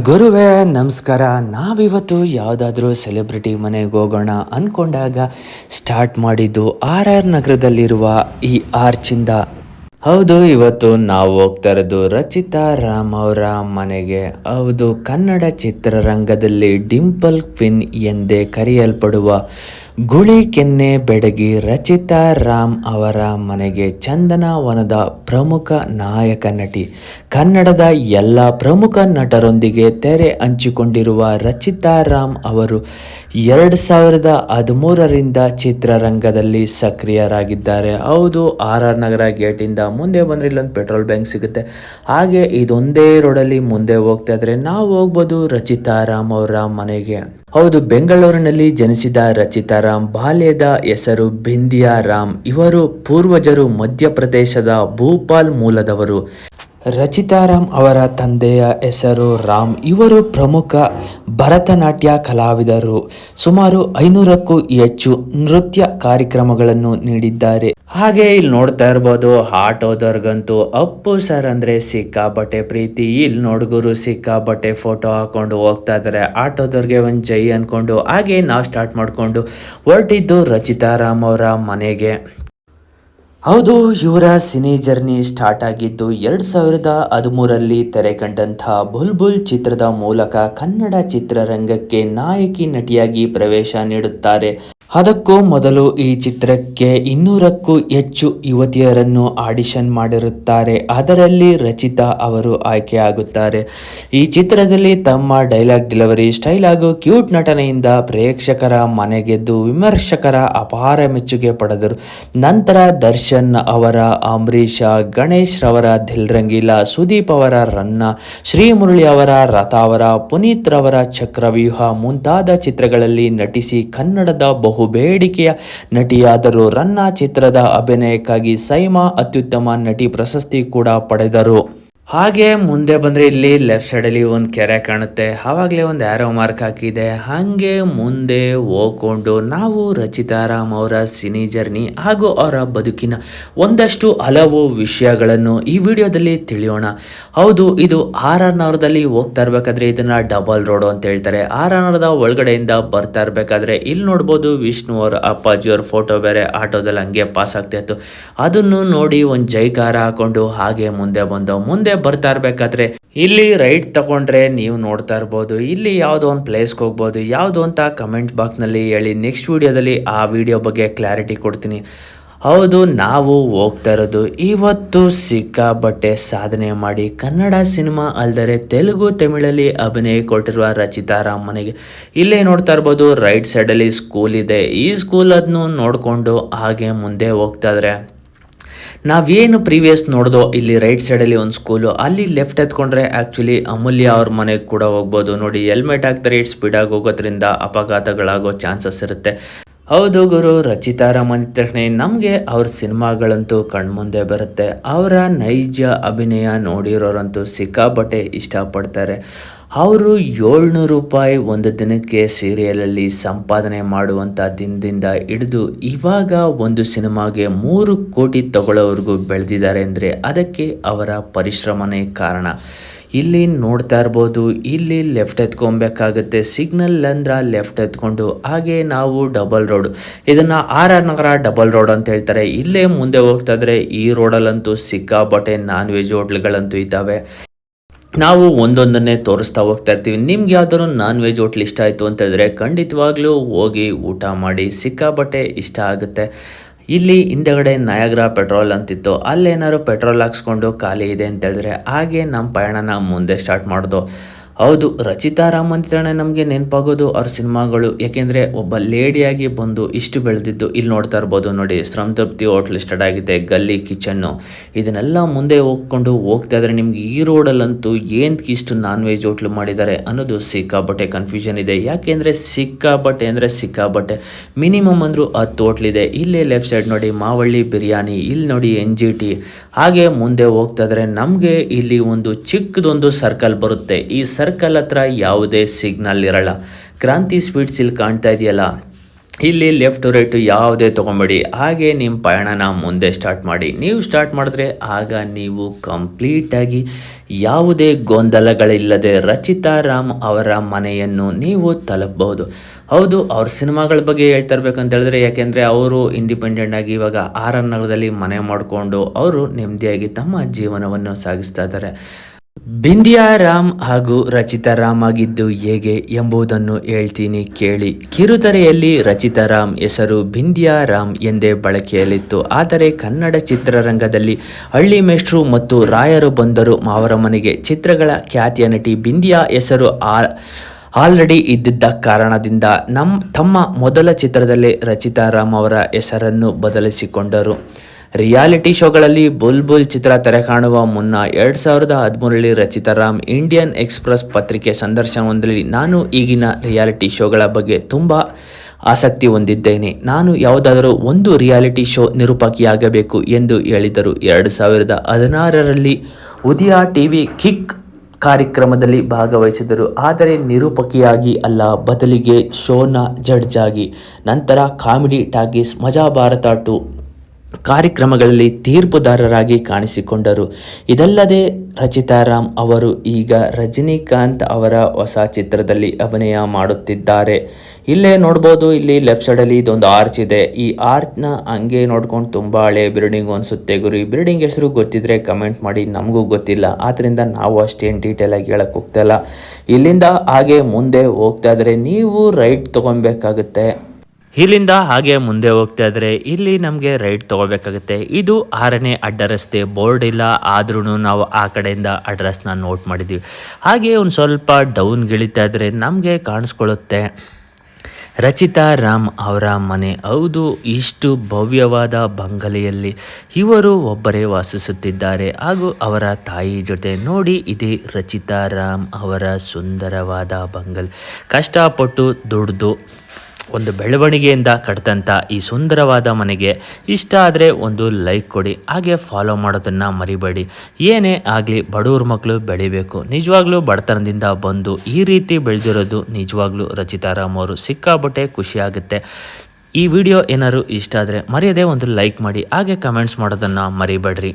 ಗುರುವೇ, ನಮಸ್ಕಾರ. ನಾವಿವತ್ತು ಯಾವುದಾದ್ರೂ ಸೆಲೆಬ್ರಿಟಿ ಮನೆಗೆ ಹೋಗೋಣ ಅಂದ್ಕೊಂಡಾಗ ಸ್ಟಾರ್ಟ್ ಮಾಡಿದ್ದು ಆರ್ ಆರ್ ನಗರದಲ್ಲಿರುವ ಈ ಆರ್ಚಿಂದ. ಹೌದು, ಇವತ್ತು ನಾವು ಹೋಗ್ತಾ ಇರೋದು ರಚಿತಾ ರಾಮ್ ಅವರ ಮನೆಗೆ. ಹೌದು, ಕನ್ನಡ ಚಿತ್ರರಂಗದಲ್ಲಿ ಡಿಂಪಲ್ ಕ್ವಿನ್ ಎಂದೇ ಕರೆಯಲ್ಪಡುವ ಗುಳಿ ಕೆನ್ನೆ ಬೆಡಗಿ ರಚಿತಾ ರಾಮ್ ಅವರ ಮನೆಗೆ ಚಂದನವನದ ಪ್ರಮುಖ ನಾಯಕ ನಟಿ. ಕನ್ನಡದ ಎಲ್ಲ ಪ್ರಮುಖ ನಟರೊಂದಿಗೆ ತೆರೆ ಹಂಚಿಕೊಂಡಿರುವ ರಚಿತಾ ರಾಮ್ ಅವರು ಎರಡು ಸಾವಿರದ ಹದಿಮೂರರಿಂದ ಚಿತ್ರರಂಗದಲ್ಲಿ ಸಕ್ರಿಯರಾಗಿದ್ದಾರೆ. ಹೌದು, ಆರ್ ಆರ್ ನಗರ ಗೇಟಿಂದ ಮುಂದೆ ಬಂದರೆ ಇಲ್ಲೊಂದು ಪೆಟ್ರೋಲ್ ಬ್ಯಾಂಕ್ ಸಿಗುತ್ತೆ. ಹಾಗೆ ಇದೊಂದೇ ರೋಡಲ್ಲಿ ಮುಂದೆ ಹೋಗ್ತಾ ಇದ್ರೆ ನಾವು ಹೋಗ್ಬೋದು ರಚಿತಾ ರಾಮ್ ಅವರ ಮನೆಗೆ. ಹೌದು ಬೆಂಗಳೂರಿನಲ್ಲಿ ಜನಿಸಿದ ರಚಿತಾರಾಮ್ ಬಾಲ್ಯದ ಹೆಸರು ಬಿಂದಿಯಾ ರಾಮ್. ಇವರು ಪೂರ್ವಜರು ಮಧ್ಯಪ್ರದೇಶದ ಭೂಪಾಲ್ ಮೂಲದವರು. ರಚಿತಾರಾಮ್ ಅವರ ತಂದೆಯ ಹೆಸರು ರಾಮ್. ಇವರು ಪ್ರಮುಖ ಭರತನಾಟ್ಯ ಕಲಾವಿದರು. ಸುಮಾರು ಐನೂರಕ್ಕೂ ಹೆಚ್ಚು ನೃತ್ಯ ಕಾರ್ಯಕ್ರಮಗಳನ್ನು ನೀಡಿದ್ದಾರೆ. ಹಾಗೆ ಇಲ್ಲಿ ನೋಡ್ತಾ ಇರ್ಬೋದು, ಆಟೋದವ್ರಿಗಂತೂ ಅಪ್ಪು ಸರ್ ಅಂದ್ರೆ ಸಿಕ್ಕಾಪಟ್ಟೆ ಪ್ರೀತಿ. ಇಲ್ಲಿ ನೋಡ್ಗುರು ಸಿಕ್ಕಾಪಟ್ಟೆ ಫೋಟೋ ಹಾಕೊಂಡು ಹೋಗ್ತಾ ಇದಾರೆ. ಆಟೋದವ್ರಿಗೆ ಒಂದು ಜೈ ಅಂದ್ಕೊಂಡು ಹಾಗೆ ನಾವು ಸ್ಟಾರ್ಟ್ ಮಾಡ್ಕೊಂಡು ಹೊರಟಿದ್ದು ರಚಿತಾರಾಮ್ ಅವರ ಮನೆಗೆ. ಹೌದು ಇವರ ಸಿನಿ ಜರ್ನಿ ಸ್ಟಾರ್ಟ್ ಆಗಿದ್ದು ಎರಡ್ ಸಾವಿರದ ಹದಿಮೂರಲ್ಲಿ ತೆರೆ ಕಂಡಂತಹ ಬುಲ್ಬುಲ್ ಚಿತ್ರದ ಮೂಲಕ ಕನ್ನಡ ಚಿತ್ರರಂಗಕ್ಕೆ ನಾಯಕಿ ನಟಿಯಾಗಿ ಪ್ರವೇಶ ನೀಡುತ್ತಾರೆ. ಅದಕ್ಕೂ ಮೊದಲು ಈ ಚಿತ್ರಕ್ಕೆ ಇನ್ನೂರಕ್ಕೂ ಹೆಚ್ಚು ಯುವತಿಯರನ್ನು ಆಡಿಷನ್ ಮಾಡಿರುತ್ತಾರೆ. ಅದರಲ್ಲಿ ರಚಿತಾ ಅವರು ಆಯ್ಕೆಯಾಗುತ್ತಾರೆ. ಈ ಚಿತ್ರದಲ್ಲಿ ತಮ್ಮ ಡೈಲಾಗ್ ಡೆಲಿವರಿ ಸ್ಟೈಲ್ ಹಾಗೂ ಕ್ಯೂಟ್ ನಟನೆಯಿಂದ ಪ್ರೇಕ್ಷಕರ ಮನೆಗೆದ್ದು ವಿಮರ್ಶಕರ ಅಪಾರ ಮೆಚ್ಚುಗೆ ಪಡೆದರು. ನಂತರ ದರ್ಶನ್ ಅವರ ಅಂಬರೀಷ, ಗಣೇಶ್ ರವರ ದಿಲ್ ರಂಗೀಲ ಸುದೀಪ್ ಅವರ ರನ್ನ, ಶ್ರೀಮುರಳಿ ಅವರ ರಥ ಅವರ ಪುನೀತ್ ರವರ ಚಕ್ರವ್ಯೂಹ ಮುಂತಾದ ಚಿತ್ರಗಳಲ್ಲಿ ನಟಿಸಿ ಕನ್ನಡದ ಬಹು ಬೇಡಿಕೆಯ ನಟಿಯಾದರು ರನ್ನ ಚಿತ್ರದ ಅಭಿನಯಕ್ಕಾಗಿ ಸೈಮಾ ಅತ್ಯುತ್ತಮ ನಟಿ ಪ್ರಶಸ್ತಿ ಕೂಡ ಪಡೆದರು. ಹಾಗೆ ಮುಂದೆ ಬಂದರೆ ಇಲ್ಲಿ ಲೆಫ್ಟ್ ಸೈಡಲ್ಲಿ ಒಂದು ಕೆರೆ ಕಾಣುತ್ತೆ. ಆವಾಗಲೇ ಒಂದು ಆ್ಯರೋ ಮಾರ್ಕ್ ಹಾಕಿದೆ. ಹಾಗೆ ಮುಂದೆ ಹೋಗ್ಕೊಂಡು ನಾವು ರಚಿತಾರಾಮ್ ಅವರ ಸಿನಿ ಜರ್ನಿ ಹಾಗೂ ಅವರ ಬದುಕಿನ ಒಂದಷ್ಟು ಹಲವು ವಿಷಯಗಳನ್ನು ಈ ವಿಡಿಯೋದಲ್ಲಿ ತಿಳಿಯೋಣ. ಹೌದು, ಇದು ಆರ್ ಆರ್ ನಗರದಲ್ಲಿ ಹೋಗ್ತಾ ಇರಬೇಕಾದ್ರೆ ಇದನ್ನ ಡಬಲ್ ರೋಡು ಅಂತ ಹೇಳ್ತಾರೆ. ಆರ್ ಆರ್ ನಗರದ ಒಳಗಡೆಯಿಂದ ಬರ್ತಾ ಇರಬೇಕಾದ್ರೆ ಇಲ್ಲಿ ನೋಡ್ಬೋದು ವಿಷ್ಣು ಅವರ ಅಪ್ಪಾಜಿಯವ್ರ ಫೋಟೋ ಬೇರೆ ಆಟೋದಲ್ಲಿ ಹಂಗೆ ಪಾಸ್ ಆಗ್ತಾ ಇತ್ತು. ಅದನ್ನು ನೋಡಿ ಒಂದು ಜೈಕಾರ ಹಾಕೊಂಡು ಹಾಗೆ ಮುಂದೆ ಬಂದು. ಮುಂದೆ ಬರ್ತಾ ಇರಬೇಕಾದ್ರೆ ಇಲ್ಲಿ ರೈಟ್ ತಗೊಂಡ್ರೆ ನೀವು ನೋಡ್ತಾ ಇರ್ಬೋದು. ಇಲ್ಲಿ ಯಾವುದೋ ಒಂದು ಪ್ಲೇಸ್ಗೆ ಹೋಗ್ಬೋದು. ಯಾವ್ದು ಅಂತ ಕಮೆಂಟ್ ಬಾಕ್ಸ್ನಲ್ಲಿ ಹೇಳಿ ನೆಕ್ಸ್ಟ್ ವಿಡಿಯೋದಲ್ಲಿ ಆ ವಿಡಿಯೋ ಬಗ್ಗೆ ಕ್ಲಾರಿಟಿ ಕೊಡ್ತೀನಿ. ಹೌದು, ನಾವು ಹೋಗ್ತಾ ಇರೋದು ಇವತ್ತು ಸಿಕ್ಕಾಬಟ್ಟೆ ಸಾಧನೆ ಮಾಡಿ ಕನ್ನಡ ಸಿನಿಮಾ ಅಲ್ದರೆ ತೆಲುಗು, ತಮಿಳಲ್ಲಿ ಅಭಿನಯ ಕೊಟ್ಟಿರುವ ರಚಿತಾ ಮನೆಗೆ. ಇಲ್ಲೇ ನೋಡ್ತಾ ಇರ್ಬೋದು ರೈಟ್ ಸೈಡಲ್ಲಿ ಸ್ಕೂಲ್ ಇದೆ. ಈ ಸ್ಕೂಲ್ ಅದನ್ನು ನೋಡಿಕೊಂಡು ಹಾಗೆ ಮುಂದೆ ಹೋಗ್ತಾ ಇದ್ರೆ ನಾವೇನು ಪ್ರೀವಿಯಸ್ ನೋಡಿದೋ ಇಲ್ಲಿ ರೈಟ್ ಸೈಡಲ್ಲಿ ಒಂದು ಸ್ಕೂಲು ಅಲ್ಲಿ ಲೆಫ್ಟ್ ಎತ್ಕೊಂಡ್ರೆ ಆ್ಯಕ್ಚುಲಿ ಅಮೂಲ್ಯ ಅವ್ರ ಮನೆಗೆ ಕೂಡ ಹೋಗ್ಬೋದು. ನೋಡಿ ಹೆಲ್ಮೆಟ್ ಹಾಕ್ತಾರೆ ಸ್ಪೀಡ್ ಸ್ಪೀಡಾಗಿ ಹೋಗೋದ್ರಿಂದ ಅಪಘಾತಗಳಾಗೋ ಚಾನ್ಸಸ್ ಇರುತ್ತೆ. ಹೌದು ಗುರು, ರಚಿತಾ ರಾಮನ್ ತಕ್ಷಣ ನಮಗೆ ಅವ್ರ ಸಿನಿಮಾಗಳಂತೂ ಕಣ್ಮುಂದೆ ಬರುತ್ತೆ. ಅವರ ನೈಜ ಅಭಿನಯ ನೋಡಿರೋರಂತೂ ಸಿಕ್ಕಾಪಟ್ಟೆ ಇಷ್ಟಪಡ್ತಾರೆ. ಅವರು ಏಳ್ನೂರು ರೂಪಾಯಿ ಒಂದು ದಿನಕ್ಕೆ ಸೀರಿಯಲಲ್ಲಿ ಸಂಪಾದನೆ ಮಾಡುವಂಥ ದಿನದಿಂದ ಹಿಡಿದು ಇವಾಗ ಒಂದು ಸಿನಿಮಾಗೆ ಮೂರು ಕೋಟಿ ತಗೊಳ್ಳೋವರೆಗೂ ಬೆಳೆದಿದ್ದಾರೆ ಅಂದರೆ ಅದಕ್ಕೆ ಅವರ ಪರಿಶ್ರಮನೇ ಕಾರಣ. ಇಲ್ಲಿ ನೋಡ್ತಾ ಇರ್ಬೋದು, ಇಲ್ಲಿ ಲೆಫ್ಟ್ ಎತ್ಕೊಬೇಕಾಗುತ್ತೆ. ಸಿಗ್ನಲ್ ಅಂದ್ರ ಲೆಫ್ಟ್ ಎತ್ಕೊಂಡು, ಹಾಗೆ ನಾವು ಡಬಲ್ ರೋಡ್ ಇದನ್ನ R R Nagar double road ಅಂತ ಹೇಳ್ತಾರೆ. ಇಲ್ಲೇ ಮುಂದೆ ಹೋಗ್ತಾ ಇದ್ರೆ ಈ ರೋಡಲ್ಲಂತೂ ಸಿಕ್ಕಾಪಟ್ಟೆ ನಾನ್ ವೆಜ್ ಹೋಟ್ಲ್ಗಳಂತೂ ಇದ್ದಾವೆ. ನಾವು ಒಂದೊಂದನ್ನೇ ತೋರಿಸ್ತಾ ಹೋಗ್ತಾ ಇರ್ತೀವಿ. ನಿಮ್ಗೆ ಯಾವ್ದಾದ್ರು ನಾನ್ ವೆಜ್ ಹೋಟ್ಲ್ ಇಷ್ಟ ಆಯಿತು ಅಂತಂದ್ರೆ ಖಂಡಿತವಾಗ್ಲೂ ಹೋಗಿ ಊಟ ಮಾಡಿ, ಸಿಕ್ಕಾಪಟ್ಟೆ ಇಷ್ಟ ಆಗುತ್ತೆ. ಇಲ್ಲಿ ಹಿಂದೆಗಡೆ ನಯಾಗ್ರ ಪೆಟ್ರೋಲ್ ಅಂತಿತ್ತು. ಅಲ್ಲೇನಾದ್ರು ಪೆಟ್ರೋಲ್ ಹಾಕ್ಸ್ಕೊಂಡು ಖಾಲಿ ಇದೆ ಅಂತ ಹೇಳಿದ್ರೆ ಹಾಗೆ ನಮ್ಮ ಪಯಣನ ಮುಂದೆ ಸ್ಟಾರ್ಟ್ ಮಾಡೋದು. ಹೌದು, ರಚಿತಾ ರಾಮ್ ಅಂತಾನೆ ನಮಗೆ ನೆನಪಾಗೋದು ಅವ್ರ ಸಿನಿಮಾಗಳು. ಯಾಕೆಂದರೆ ಒಬ್ಬ ಲೇಡಿಯಾಗಿ ಬಂದು ಇಷ್ಟು ಬೆಳೆದಿದ್ದು ಇಲ್ಲಿ ನೋಡ್ತಾ ಇರ್ಬೋದು ನೋಡಿ. ತೃಪ್ತಿ ಹೋಟ್ಲ್ ಸ್ಟಾರ್ಟ್ ಆಗಿದೆ, ಗಲ್ಲಿ ಕಿಚನ್ನು ಇದನ್ನೆಲ್ಲ ಮುಂದೆ ಹೋಗ್ಕೊಂಡು ಹೋಗ್ತಾ ಇದ್ರೆ ನಿಮ್ಗೆ ಈ ರೋಡಲ್ಲಂತೂ ಏನಕ್ಕೆ ಇಷ್ಟು ನಾನ್ ವೆಜ್ ಹೋಟ್ಲು ಮಾಡಿದ್ದಾರೆ ಅನ್ನೋದು ಸಿಕ್ಕಾಬಟ್ಟೆ ಕನ್ಫ್ಯೂಷನ್ ಇದೆ. ಯಾಕೆಂದರೆ ಸಿಕ್ಕಾಬಟ್ಟೆ ಅಂದರೆ ಸಿಕ್ಕಾಬಟ್ಟೆ ಮಿನಿಮಮ್ ಅಂದರೂ ಹತ್ತು ಹೋಟ್ಲಿದೆ ಇಲ್ಲೇ ಲೆಫ್ಟ್ ಸೈಡ್ ನೋಡಿ ಮಾವಳ್ಳಿ ಬಿರಿಯಾನಿ ಇಲ್ಲಿ ನೋಡಿ ಎನ್ ಜಿ ಟಿ. ಹಾಗೆ ಮುಂದೆ ಹೋಗ್ತಾ ಇದ್ರೆ ನಮಗೆ ಇಲ್ಲಿ ಒಂದು ಚಿಕ್ಕದೊಂದು ಸರ್ಕಲ್ ಬರುತ್ತೆ. ಈ ಹತ್ರ ಯಾವುದೇ ಸಿಗ್ನಲ್ ಇರಲ್ಲ. ಕ್ರಾಂತಿ ಸ್ವೀಟ್ಸ್ ಇಲ್ಲಿ ಕಾಣ್ತಾ ಇದೆಯಲ್ಲ? ಇಲ್ಲಿ ಲೆಫ್ಟ್ ರೈಟು ಯಾವುದೇ ತೊಗೊಂಬೇಡಿ. ಹಾಗೆ ನಿಮ್ಮ ಪಯಣನ ಮುಂದೆ ಸ್ಟಾರ್ಟ್ ಮಾಡಿ. ನೀವು ಸ್ಟಾರ್ಟ್ ಮಾಡಿದ್ರೆ ಆಗ ನೀವು ಕಂಪ್ಲೀಟಾಗಿ ಯಾವುದೇ ಗೊಂದಲಗಳಿಲ್ಲದೆ ರಚಿತಾ ರಾಮ್ ಅವರ ಮನೆಯನ್ನು ನೀವು ತಲುಪಬಹುದು. ಹೌದು, ಅವ್ರ ಸಿನಿಮಾಗಳ ಬಗ್ಗೆ ಹೇಳ್ತಾ ಇರ್ಬೇಕಂತ ಹೇಳಿದ್ರೆ ಯಾಕೆಂದರೆ ಅವರು ಇಂಡಿಪೆಂಡೆಂಟ್ ಆಗಿ ಇವಾಗ ಆರ್ ಆರ್ ನಗರದಲ್ಲಿ ಮನೆ ಮಾಡಿಕೊಂಡು ಅವರು ನೆಮ್ಮದಿಯಾಗಿ ತಮ್ಮ ಜೀವನವನ್ನು ಸಾಗಿಸ್ತಾ ಇದ್ದಾರೆ. ಬಿಂದಿಯಾ ರಾಮ್ ಹಾಗೂ ರಚಿತಾ ರಾಮ್ ಆಗಿದ್ದು ಹೇಗೆ ಎಂಬುದನ್ನು ಹೇಳ್ತೀನಿ ಕೇಳಿ. ಕಿರುತೆರೆಯಲ್ಲಿ ರಚಿತಾ ರಾಮ್ ಹೆಸರು ಬಿಂದಿಯಾ ರಾಮ್ ಎಂದೇ ಬಳಕೆಯಲ್ಲಿತ್ತು. ಆದರೆ ಕನ್ನಡ ಚಿತ್ರರಂಗದಲ್ಲಿ ಹಳ್ಳಿ ಮೇಷ್ಟ್ರು ಮತ್ತು ರಾಯರು ಬಂದರು. ಅವರ ಮನೆಗೆ ಚಿತ್ರಗಳ ಖ್ಯಾತಿಯ ನಟಿ ಬಿಂದಿಯಾ ಹೆಸರು ಆ, ಆಲ್ರೆಡಿ ಇದ್ದಿದ್ದ ಕಾರಣದಿಂದ ನಮ್ಮ ತಮ್ಮ ಮೊದಲ ಚಿತ್ರದಲ್ಲಿ ರಚಿತಾ ರಾಮ್ ಅವರ ಹೆಸರನ್ನು ಬದಲಿಸಿಕೊಂಡರು. ರಿಯಾಲಿಟಿ ಶೋಗಳಲ್ಲಿ ಬುಲ್ ಬುಲ್ ಚಿತ್ರ ತೆರೆ ಕಾಣುವ ಮುನ್ನ ಎರಡು ಸಾವಿರದ ಹದಿಮೂರರಲ್ಲಿ ರಚಿತಾ ರಾಮ್ ಇಂಡಿಯನ್ ಎಕ್ಸ್ಪ್ರೆಸ್ ಪತ್ರಿಕೆ ಸಂದರ್ಶನವೊಂದರಲ್ಲಿ ನಾನು ಈಗಿನ ರಿಯಾಲಿಟಿ ಶೋಗಳ ಬಗ್ಗೆ ತುಂಬ ಆಸಕ್ತಿ ಹೊಂದಿದ್ದೇನೆ. ನಾನು ಯಾವುದಾದರೂ ಒಂದು ರಿಯಾಲಿಟಿ ಶೋ ನಿರೂಪಕಿಯಾಗಬೇಕು ಎಂದು ಹೇಳಿದರು ಎರಡು ಸಾವಿರದ ಹದಿನಾರರಲ್ಲಿ ಉದಯ ಟಿವಿ ಕಿಕ್ ಕಾರ್ಯಕ್ರಮದಲ್ಲಿ ಭಾಗವಹಿಸಿದರು ಆದರೆ ನಿರೂಪಕಿಯಾಗಿ ಅಲ್ಲ, ಬದಲಿಗೆ ಶೋನ ಜಡ್ಜ್ ಆಗಿ. ನಂತರ ಕಾಮಿಡಿ ಟಾಕೀಸ್ ಮಜಾ ಭಾರತ ಟು ಕಾರ್ಯಕ್ರಮಗಳಲ್ಲಿ ತೀರ್ಪುದಾರರಾಗಿ ಕಾಣಿಸಿಕೊಂಡರು. ಇದಲ್ಲದೆ ರಚಿತಾ ರಾಮ್ ಅವರು ಈಗ ರಜನಿಕಾಂತ್ ಅವರ ಹೊಸ ಚಿತ್ರದಲ್ಲಿ ಅಭಿನಯ ಮಾಡುತ್ತಿದ್ದಾರೆ. ಇಲ್ಲೇ ನೋಡ್ಬೋದು, ಇಲ್ಲಿ ಲೆಫ್ಟ್ ಸೈಡಲ್ಲಿ ಇದೊಂದು ಆರ್ಚ್ ಇದೆ. ಈ ಆರ್ಚ್ನ ಹಂಗೆ ನೋಡ್ಕೊಂಡು ತುಂಬ ಹಳೆ ಬಿಲ್ಡಿಂಗ್ ಅನಿಸುತ್ತೆ ಗುರು. ಈ ಬಿಲ್ಡಿಂಗ್ ಹೆಸರು ಗೊತ್ತಿದ್ರೆ ಕಮೆಂಟ್ ಮಾಡಿ, ನಮಗೂ ಗೊತ್ತಿಲ್ಲ. ಆದ್ದರಿಂದ ನಾವು ಅಷ್ಟೇನು ಡೀಟೇಲ್ ಆಗಿ ಹೇಳಕ್ಕೆ ಹೋಗ್ತಾಯಿಲ್ಲ ಇಲ್ಲಿಂದ ಹಾಗೆ ಮುಂದೆ ಹೋಗ್ತಾ ಇದ್ರೆ ನೀವು ರೈಟ್ ತೊಗೊಬೇಕಾಗುತ್ತೆ ಇಲ್ಲಿಂದ ಹಾಗೆ ಮುಂದೆ ಹೋಗ್ತಾ ಇದ್ರೆ ಇಲ್ಲಿ ನಮಗೆ ರೈಟ್ ತಗೋಬೇಕಾಗುತ್ತೆ. ಇದು ಆರನೇ ಅಡ್ಡ ರಸ್ತೆ. ಬೋರ್ಡ್ ಇಲ್ಲ ಆದ್ರೂ ನಾವು ಆ ಕಡೆಯಿಂದ ಅಡ್ರೆಸ್ನ ನೋಟ್ ಮಾಡಿದ್ದೀವಿ ಹಾಗೆ ಒಂದು ಸ್ವಲ್ಪ ಡೌನ್ ಗಿಳಿತಾ ಇದ್ರೆ ನಮಗೆ ಕಾಣಿಸ್ಕೊಳ್ಳುತ್ತೆ. ರಚಿತಾ ರಾಮ್ ಅವರ ಮನೆ. ಹೌದು, ಇಷ್ಟು ಭವ್ಯವಾದ ಬಂಗಲೆಯಲ್ಲಿ ಇವರು ಒಬ್ಬರೇ ವಾಸಿಸುತ್ತಿದ್ದಾರೆ. ಹಾಗೂ ಅವರ ತಾಯಿ ಜೊತೆ ನೋಡಿ ಇದೇ ರಚಿತಾ ರಾಮ್ ಅವರ ಸುಂದರವಾದ ಬಂಗಲ್. ಕಷ್ಟಪಟ್ಟು ದುಡ್ದು ಒಂದು ಬೆಳವಣಿಗೆಯಿಂದ ಕಟ್ಟಿದಂಥ ಈ ಸುಂದರವಾದ ಮನೆಗೆ ಇಷ್ಟ ಆದರೆ ಒಂದು ಲೈಕ್ ಕೊಡಿ, ಹಾಗೆ ಫಾಲೋ ಮಾಡೋದನ್ನು ಮರಿಬೇಡಿ. ಏನೇ ಆಗಲಿ ಬಡವ್ರ ಮಕ್ಕಳು ಬೆಳಿಬೇಕು. ನಿಜವಾಗ್ಲೂ ಬಡತನದಿಂದ ಬಂದು ಈ ರೀತಿ ಬೆಳೆದಿರೋದು ನಿಜವಾಗ್ಲೂ ರಚಿತಾರಾಮ್ ಅವರು. ಸಿಕ್ಕಾಬಟ್ಟೆ ಖುಷಿಯಾಗುತ್ತೆ ಈ ವಿಡಿಯೋ ಏನಾದರೂ ಇಷ್ಟ ಆದರೆ ಮರೆಯದೇ ಒಂದು ಲೈಕ್ ಮಾಡಿ, ಹಾಗೆ ಕಮೆಂಟ್ಸ್ ಮಾಡೋದನ್ನು ಮರಿಬೇಡ್ರಿ.